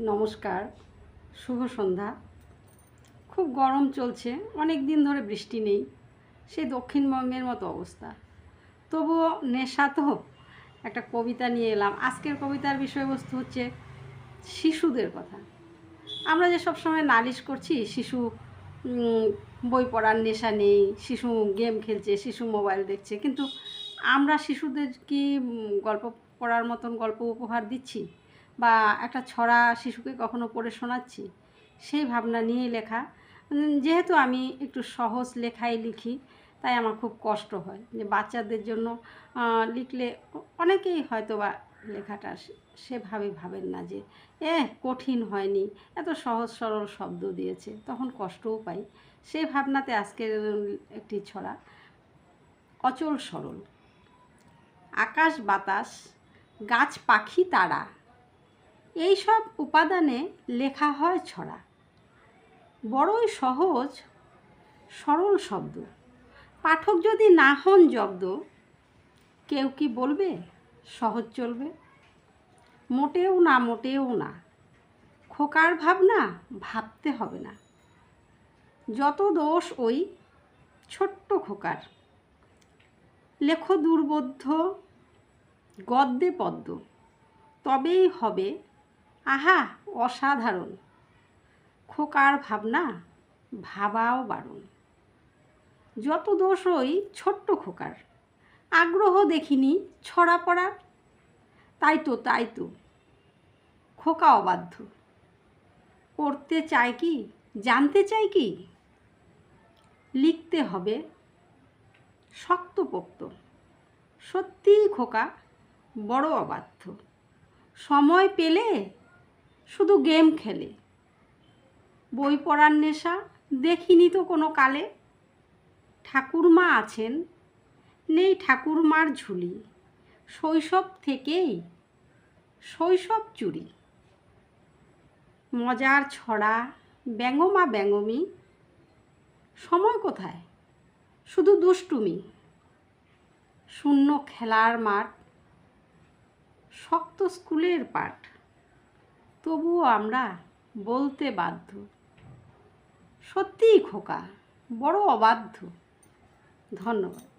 নমস্কার, শুভ সন্ধ্যা। খুব গরম চলছে, অনেক দিন ধরে বৃষ্টি নেই সেই দক্ষিণবঙ্গের মতো অবস্থা। তবুও নেশা তো একটা কবিতা নিয়ে এলাম। আজকের কবিতার বিষয়বস্তু হচ্ছে শিশুদের কথা। আমরা যে সব সময় নালিশ করছি, শিশু বই পড়ার নেশা নেই, শিশু গেম খেলছে, শিশু মোবাইল দেখছে, কিন্তু আমরা শিশুদের কি গল্প পড়ার মতন গল্প উপহার দিচ্ছি? বা একটা ছড়া শিশুকে কখনো পড়ে শোনাচ্ছি? সেই ভাবনা নিয়েই লেখা। যেহেতু আমি একটু সহজ লেখাই লিখি, তাই আমার খুব কষ্ট হয় যে বাচ্চাদের জন্য লিখলে অনেকেই হয়তো বা লেখাটা সে- সেভাবে ভাবেন না যে এ কঠিন হয়নি, এত সহজ সরল শব্দ দিয়েছে, তখন কষ্টও পাই। সেই ভাবনাতে আজকের একটি ছড়া, অচল সরল। আকাশ বাতাস, গাছ পাখি তারা। এই সব উপাদানে লেখা হয় ছড়া। বড়ই সহজ, সরল শব্দ। পাঠক যদি না হন জব্দ, কেউ কি বলবে? সহজ চলবে। মোটেও না মোটেও না। খোকার ভাবনা ভাবতে হবে না। যত দোষ ওই ছোট্ট খোকার। লেখো দুর্বোধ্য, গদ্যে পদ্ম তবেই হবে আহা, অসাধারণ। খোকার ভাবনা, ভাবাও বারণ। যত দোষ ওই ছোট্ট খোকার, আগ্রহ দেখিনি ছড়া পড়ার। তাই তো তাই তো, খোকা অবাধ্য। পড়তে চায় কি, জানতে চাই কি? লিখতে হবে, শক্তপোক্ত। সত্যিই খোকা বড় অবাধ্য। সময় পেলে শুধু গেম খেলে। বই পড়ার নেশা দেখিনি তো কোনো কালে। ঠাকুরমা আছেন, নেই ঠাকুরমার ঝুলি। শৈশব থেকেই, শৈশব চুরি। মজার ছড়া, ব্যঙ্গমা ব্যঙ্গমি। সময় কোথায়? শুধু দুষ্টুমি। শূন্য খেলার মাঠ, শক্ত স্কুলের পাঠ। তবুও আমরা বলতে বাধ্য। সত্যিই খোকা বড় অবাধ্য। ধন্যবাদ।